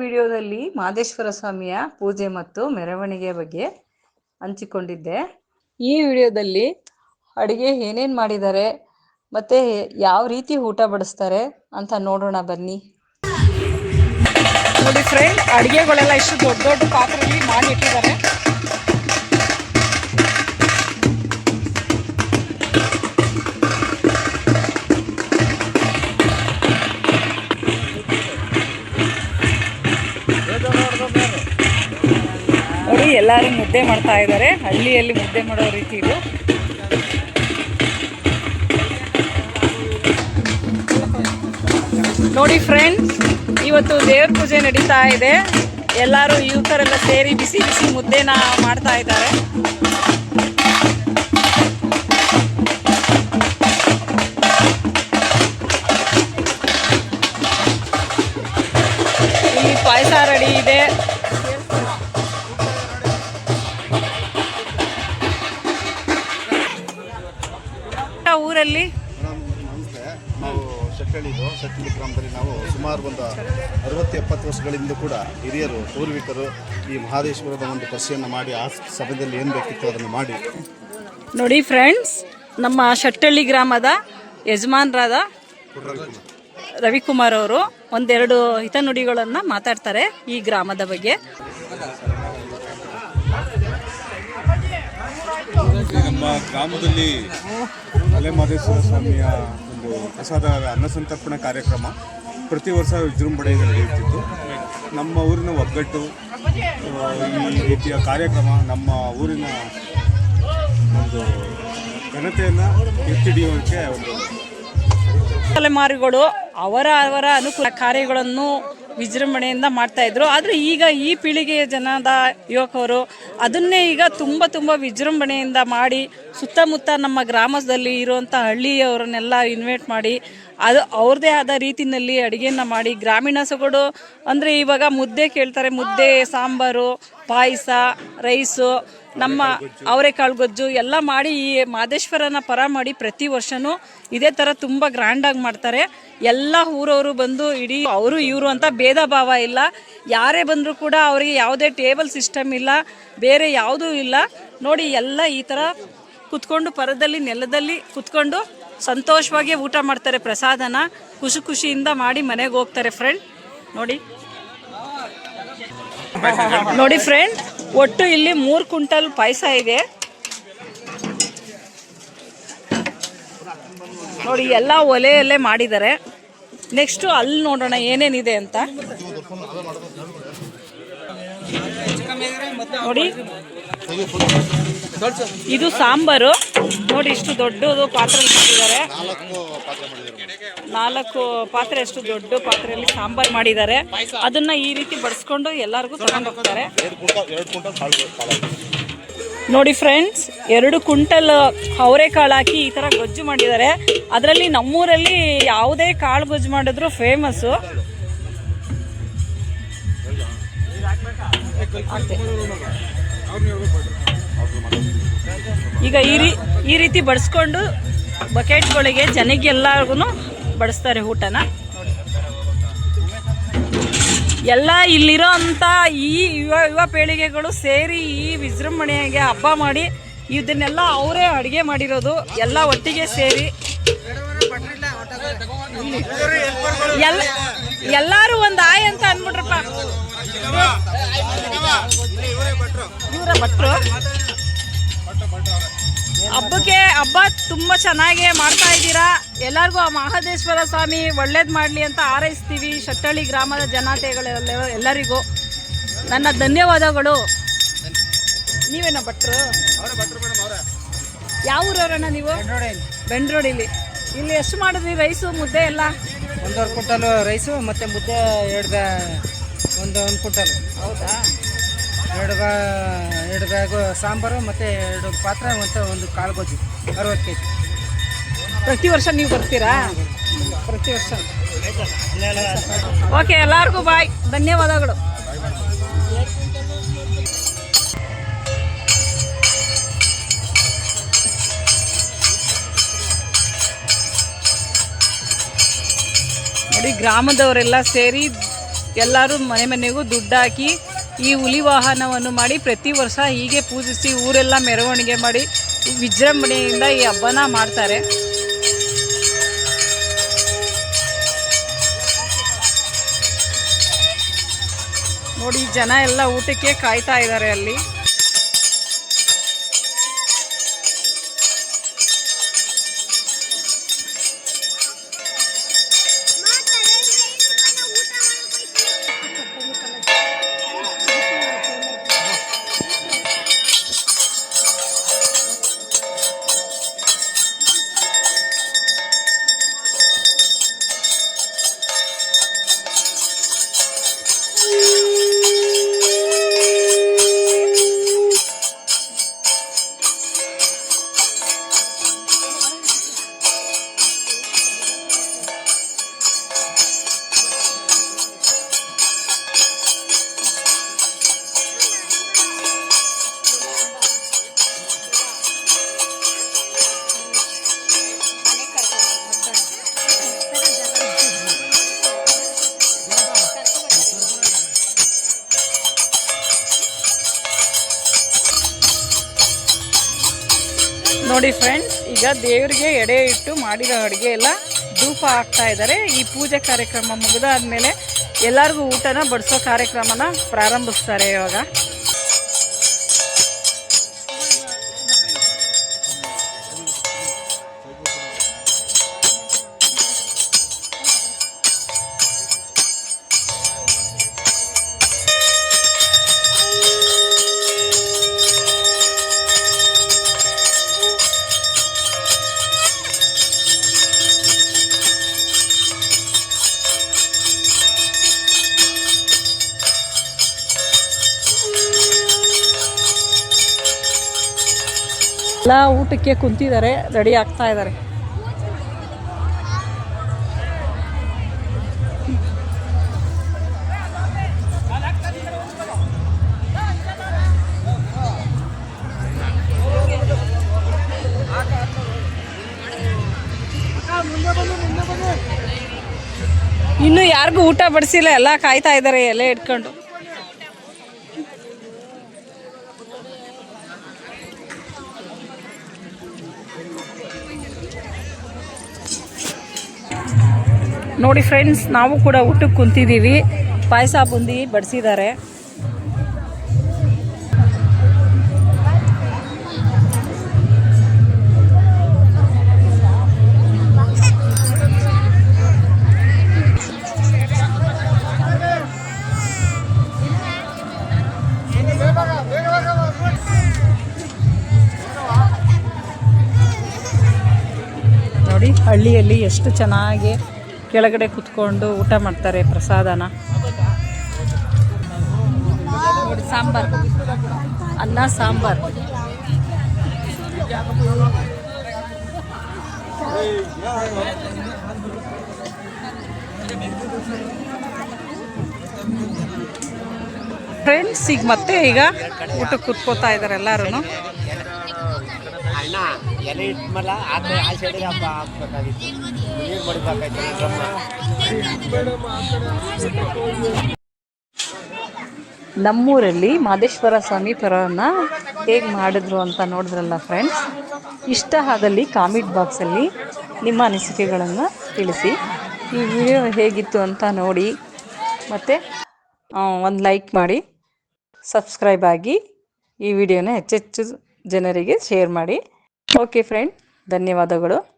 ವಿಡಿಯೋದಲ್ಲಿ ಮಾದೇಶ್ವರ ಸ್ವಾಮಿಯ ಪೂಜೆ ಮತ್ತು ಮೆರವಣಿಗೆ ಬಗ್ಗೆ ಹಂಚಿಕೊಂಡಿದ್ದೆ. ಈ ವಿಡಿಯೋದಲ್ಲಿ ಅಡುಗೆ ಏನೇನು ಮಾಡಿದ್ದಾರೆ, ಮತ್ತೆ ಯಾವ ರೀತಿ ಊಟ ಬಡಿಸ್ತಾರೆ ಅಂತ ನೋಡೋಣ ಬನ್ನಿ. ನೋಡಿ ಫ್ರೆಂಡ್ ಅಡುಗೆಗಳೆಲ್ಲ ಇಷ್ಟು ದೊಡ್ಡ ದೊಡ್ಡ ಪಾತ್ರೆಯಲ್ಲಿ ಮಾಡಿ ಇಟ್ಟಿದ್ದಾರೆ. ಎಲ್ಲರೂ ಮುದ್ದೆ ಮಾಡ್ತಾ ಇದ್ದಾರೆ. ಹಳ್ಳಿಯಲ್ಲಿ ಮುದ್ದೆ ಮಾಡೋ ರೀತಿ ಇದು. ನೋಡಿ ಫ್ರೆಂಡ್ಸ್ ಇವತ್ತು ದೇವ್ರ ಪೂಜೆ ನಡೀತಾ ಇದೆ. ಎಲ್ಲರೂ ಯುವಕರೆಲ್ಲ ಸೇರಿ ಬಿಸಿ ಬಿಸಿ ಮುದ್ದೆನ ಮಾಡ್ತಾ ಇದ್ದಾರೆ. ಊರಲ್ಲಿ? ನಮಸ್ತೆ. ನಾವು ಶೆಟ್ಟಳ್ಳಿದು ಶೆಟ್ಟಳ್ಳಿ ಗ್ರಾಮದಲ್ಲಿ ನಾವು ಸುಮಾರು ಒಂದು ಅರವತ್ತು ಎಪ್ಪತ್ತು ವರ್ಷಗಳಿಂದ ಕೂಡ ಹಿರಿಯರು ಪೂರ್ವಿಕರು ಈ ಮಹಾದೇಶ್ವರದ ಒಂದು ಕೃಷಿಯನ್ನು ಮಾಡಿ ಆ ಸಭೆಯಲ್ಲಿ ಏನು ಬೇಕಿತ್ತು ಅದನ್ನು ಮಾಡಿ. ನೋಡಿ ಫ್ರೆಂಡ್ಸ್ ನಮ್ಮ ಶೆಟ್ಟಳ್ಳಿ ಗ್ರಾಮದ ಯಜಮಾನರಾದ ರವಿಕುಮಾರ್ ಅವರು ಒಂದೆರಡು ಹಿತನುಡಿಗಳನ್ನು ಮಾತಾಡ್ತಾರೆ ಈ ಗ್ರಾಮದ ಬಗ್ಗೆ. ನಮ್ಮ ಗ್ರಾಮದಲ್ಲಿ ಮಲೆಮಹದೇಶ್ವರ ಸ್ವಾಮಿಯ ಒಂದು ಪ್ರಸಾದ ಅನ್ನ ಸಂತರ್ಪಣೆ ಕಾರ್ಯಕ್ರಮ ಪ್ರತಿ ವರ್ಷ ವಿಜೃಂಭಣೆಯಿಂದ ನಡೆಯುತ್ತಿತ್ತು ನಮ್ಮ ಊರಿನ ಒಗ್ಗಟ್ಟು ಈ ರೀತಿಯ ಕಾರ್ಯಕ್ರಮ ನಮ್ಮ ಊರಿನ ಒಂದು ಘನತೆಯನ್ನು ಎತ್ತಿಡಿಯೋಕ್ಕೆ ಒಂದು ತಲೆಮಾರುಗಳು ಅವರ ಅವರ ಅನುಕೂಲ ಕಾರ್ಯಗಳನ್ನು ವಿಜೃಂಭಣೆಯಿಂದ ಮಾಡ್ತಾ ಇದ್ರು. ಆದರೆ ಈಗ ಈ ಪೀಳಿಗೆಯ ಜನದ ಯುವಕರು ಅದನ್ನೇ ಈಗ ತುಂಬ ತುಂಬ ವಿಜೃಂಭಣೆಯಿಂದ ಮಾಡಿ ಸುತ್ತಮುತ್ತ ನಮ್ಮ ಗ್ರಾಮದಲ್ಲಿ ಇರುವಂಥ ಹಳ್ಳಿಯವರನ್ನೆಲ್ಲ ಇನ್ವೈಟ್ ಮಾಡಿ ಅದು ಅವ್ರದೇ ಆದ ರೀತಿಯಲ್ಲಿ ಅಡುಗೆಯನ್ನು ಮಾಡಿ ಗ್ರಾಮೀಣ ಸೊಗಡು ಅಂದರೆ ಇವಾಗ ಮುದ್ದೆ ಕೇಳ್ತಾರೆ. ಮುದ್ದೆ, ಸಾಂಬಾರು, ಪಾಯಸ, ರೈಸು ನಮ್ಮ ಅವರೆಕಾಳು ಗೊಜ್ಜು ಎಲ್ಲ ಮಾಡಿ ಈ ಮಾದೇಶ್ವರನ ಪರ ಮಾಡಿ ಪ್ರತಿ ವರ್ಷನೂ ಇದೇ ಥರ ತುಂಬ ಗ್ರ್ಯಾಂಡಾಗಿ ಮಾಡ್ತಾರೆ. ಎಲ್ಲ ಊರವರು ಬಂದು ಇಡೀ ಅವರು ಇವರು ಅಂತ ಭೇದ ಭಾವ ಇಲ್ಲ. ಯಾರೇ ಬಂದರೂ ಕೂಡ ಅವರಿಗೆ ಯಾವುದೇ ಟೇಬಲ್ ಸಿಸ್ಟಮ್ ಇಲ್ಲ ಬೇರೆ ಯಾವುದೂ ಇಲ್ಲ. ನೋಡಿ ಎಲ್ಲ ಈ ಥರ ಕುತ್ಕೊಂಡು ಪರದಲ್ಲಿ ನೆಲದಲ್ಲಿ ಕುತ್ಕೊಂಡು ಸಂತೋಷವಾಗಿ ಊಟ ಮಾಡ್ತಾರೆ ಪ್ರಸಾದನ. ಖುಷಿ ಖುಷಿಯಿಂದ ಮಾಡಿ ಮನೆಗೆ ಹೋಗ್ತಾರೆ ಫ್ರೆಂಡ್ ನೋಡಿ. ನೋಡಿ ಫ್ರೆಂಡ್ ಒಟ್ಟು ಇಲ್ಲಿ ಮೂರು ಕ್ವಿಂಟಲ್ ಪಾಯಸ ಇದೆ. ನೋಡಿ, ಎಲ್ಲ ಒಲೆಯಲ್ಲೇ ಮಾಡಿದ್ದಾರೆ. ನೆಕ್ಸ್ಟು ಅಲ್ಲಿ ನೋಡೋಣ ಏನೇನಿದೆ ಅಂತ. ನೋಡಿ. ಇದು ಸಾಂಬಾರು. ನೋಡಿ ಇಷ್ಟು ದೊಡ್ಡದು ಪಾತ್ರೆ ಮಾಡಿದ್ದಾರೆ. ನಾಲ್ಕು ಪಾತ್ರೆ ಎಷ್ಟು ದೊಡ್ಡ ಪಾತ್ರೆಯಲ್ಲಿ ಸಾಂಬಾರ್ ಮಾಡಿದ್ದಾರೆ. ಅದನ್ನ ಈ ರೀತಿ ಬಡಿಸ್ಕೊಂಡು ಎಲ್ಲರಿಗೂ ತಗೊಂಡು ಹೋಗ್ತಾರೆ. ನೋಡಿ ಫ್ರೆಂಡ್ಸ್ ಎರಡು ಕುಂಟಲ್ ಅವರೆಕಾಳು ಹಾಕಿ ಈ ತರ ಗೊಜ್ಜು ಮಾಡಿದ್ದಾರೆ. ಅದರಲ್ಲಿ ನಮ್ಮೂರಲ್ಲಿ ಯಾವುದೇ ಕಾಳು ಗೊಜ್ಜು ಮಾಡಿದ್ರು ಫೇಮಸ್ಸು ಈಗ ಈ ಈ ರೀತಿ ಬಡಿಸ್ಕೊಂಡು ಬಕೆಟ್ಗಳಿಗೆ ಜನಗೆಲ್ಲರಿಗೂ ಬಡಿಸ್ತಾರೆ ಊಟನ. ಎಲ್ಲ ಇಲ್ಲಿರೋ ಅಂತ ಈ ಯುವ ಯುವ ಪೀಳಿಗೆಗಳು ಸೇರಿ ಈ ವಿಜೃಂಭಣೆಗೆ ಹಬ್ಬ ಮಾಡಿ ಇದನ್ನೆಲ್ಲ ಅವರೇ ಅಡುಗೆ ಮಾಡಿರೋದು. ಎಲ್ಲ ಒಟ್ಟಿಗೆ ಸೇರಿ. ಎಲ್ಲ ಎಲ್ಲರೂ ಒಂದು ಆಯ್ ಅಂತ ಅಂದ್ಬಿಟ್ರಪ್ಪ. ಭಟ್ರು ಹಬ್ಬಕ್ಕೆ ಹಬ್ಬ ತುಂಬ ಚೆನ್ನಾಗಿ ಮಾಡ್ತಾ ಇದ್ದೀರಾ? ಎಲ್ಲರಿಗೂ ಆ ಮಹಾದೇಶ್ವರ ಸ್ವಾಮಿ ಒಳ್ಳೇದು ಮಾಡಲಿ ಅಂತ ಹಾರೈಸ್ತೀವಿ ಶಟ್ಟಳ್ಳಿ ಗ್ರಾಮದ ಜನತೆಗಳೆಲ್ಲ ಎಲ್ಲರಿಗೂ. ನನ್ನ ಧನ್ಯವಾದಗಳು. ನೀವೇನ ಭಟ್ರು? ಯಾವ ಊರವರಣ್ಣ ನೀವು? ಬೆಂಡ್ರೋಡಿಲಿ. ಇಲ್ಲಿ ಎಷ್ಟು ಮಾಡಿದ್ರಿ ರೈಸು ಮುದ್ದೆ ಎಲ್ಲ? ಒಂದೂವರೆ ಕ್ವಿಂಟಲು ರೈಸು ಮತ್ತು ಮುದ್ದೆ ಎರಡು ಒಂದು ಒಂದು ಕ್ವಿಂಟಲು. ಹೌದಾ? ಎರಡು ಬ್ಯಾ ಎರಡು ಬ್ಯಾಗು ಸಾಂಬಾರು ಮತ್ತು ಎರಡು ಪಾತ್ರೆ ಮತ್ತು ಒಂದು ಕಾಳು ಗೊಜ್ಜು ಅರವತ್ತು ಕೆ ಜಿ ಪ್ರತಿ ವರ್ಷ ನೀವು ಬರ್ತೀರಾ? ಪ್ರತಿ ವರ್ಷ. ಓಕೆ, ಎಲ್ಲರಿಗೂ ಬಾಯ್. ಧನ್ಯವಾದಗಳು. ನೋಡಿ, ಗ್ರಾಮದವರೆಲ್ಲ ಸೇರಿ ಎಲ್ಲರೂ ಮನೆ ಮನೆಗೂ ದುಡ್ಡು ಹಾಕಿ ಈ ಹುಲಿ ವಾಹನವನ್ನು ಮಾಡಿ ಪ್ರತಿ ವರ್ಷ ಹೀಗೆ ಪೂಜಿಸಿ ಊರೆಲ್ಲ ಮೆರವಣಿಗೆ ಮಾಡಿ ವಿಜೃಂಭಣೆಯಿಂದ ಈ ಹಬ್ಬನ ಮಾಡ್ತಾರೆ. ನೋಡಿ, ಜನ ಎಲ್ಲ ಊಟಕ್ಕೆ ಕಾಯ್ತಾ ಇದ್ದಾರೆ ಅಲ್ಲಿ. you ನೋಡಿ ಫ್ರೆಂಡ್ಸ್ ಈಗ ದೇವರಿಗೆ ಎಡೆ ಇಟ್ಟು ಮಾಡಿರೋ ಅಡುಗೆ ಎಲ್ಲ ಧೂಪ ಹಾಕ್ತಾ ಇದ್ದಾರೆ. ಈ ಪೂಜೆ ಕಾರ್ಯಕ್ರಮ ಮುಗಿದಾದ್ಮೇಲೆ ಎಲ್ಲರಿಗೂ ಊಟನ ಬಡಿಸೋ ಕಾರ್ಯಕ್ರಮನ ಪ್ರಾರಂಭಿಸ್ತಾರೆ ಇವಾಗ. ಎಲ್ಲ ಊಟಕ್ಕೆ ಕುಂತಿದ್ದಾರೆ ರೆಡಿ ಆಗ್ತಾ ಇದ್ದಾರೆ. ಇನ್ನು ಯಾರಿಗೂ ಊಟ ಬಡಿಸಿಲ್ಲ, ಎಲ್ಲ ಕಾಯ್ತಾ ಇದ್ದಾರೆ, ಎಲೆ ಇಟ್ಕೊಂಡು ನೋಡಿ ಫ್ರೆಂಡ್ಸ್ ನಾವು ಕೂಡ ಊಟಕ್ಕೆ ಕುಂತಿದ್ದೀವಿ. ಪಾಯಸ ಬುಂದಿ ಬಡಿಸಿದ್ದಾರೆ. ನೋಡಿ ಹಳ್ಳಿಯಲ್ಲಿ ಎಷ್ಟು ಚೆನ್ನಾಗಿ ಕೆಳಗಡೆ ಕುತ್ಕೊಂಡು ಊಟ ಮಾಡ್ತಾರೆ ಪ್ರಸಾದನ. ಸಾಂಬಾರು ಸಾಂಬಾರ್. ಅನ್ನ ಸಾಂಬಾರ್. ಫ್ರೆಂಡ್ಸ್ ಈಗ ಮತ್ತೆ ಈಗ ಊಟಕ್ಕೆ ಕುತ್ಕೋತಾ ಇದ್ದಾರೆ ಎಲ್ಲರೂ ಅಣ್ಣ, ಎಲೆ ಇಟ್ಮಲ್ಲ ಆ ಆ ಸೈಡಿಗೆ ಹಬ್ಬ ಹಾಕ್ಬೇಕಾಗಿತ್ತು ನೀರು ಮಡಿಬೇಕಾಯ್ತು ನಮ್ಮೂರಲ್ಲಿ ಮಾದೇಶ್ವರ ಸ್ವಾಮಿ ಪರವನ್ನು ಹೇಗೆ ಮಾಡಿದ್ರು ಅಂತ ನೋಡಿದ್ರಲ್ಲ ಫ್ರೆಂಡ್ಸ್ ಇಷ್ಟ ಆದಲ್ಲಿ ಕಾಮೆಂಟ್ ಬಾಕ್ಸಲ್ಲಿ ನಿಮ್ಮ ಅನಿಸಿಕೆಗಳನ್ನು ತಿಳಿಸಿ. ಈ ವಿಡಿಯೋ ಹೇಗಿತ್ತು ಅಂತ ನೋಡಿ. ಮತ್ತು ಒಂದು ಲೈಕ್ ಮಾಡಿ. ಸಬ್ಸ್ಕ್ರೈಬ್ ಆಗಿ ಈ ವಿಡಿಯೋನ ಹೆಚ್ಚೆಚ್ಚು ಜನರಿಗೆ ಶೇರ್ ಮಾಡಿ. ಓಕೆ ಫ್ರೆಂಡ್ ಧನ್ಯವಾದಗಳು.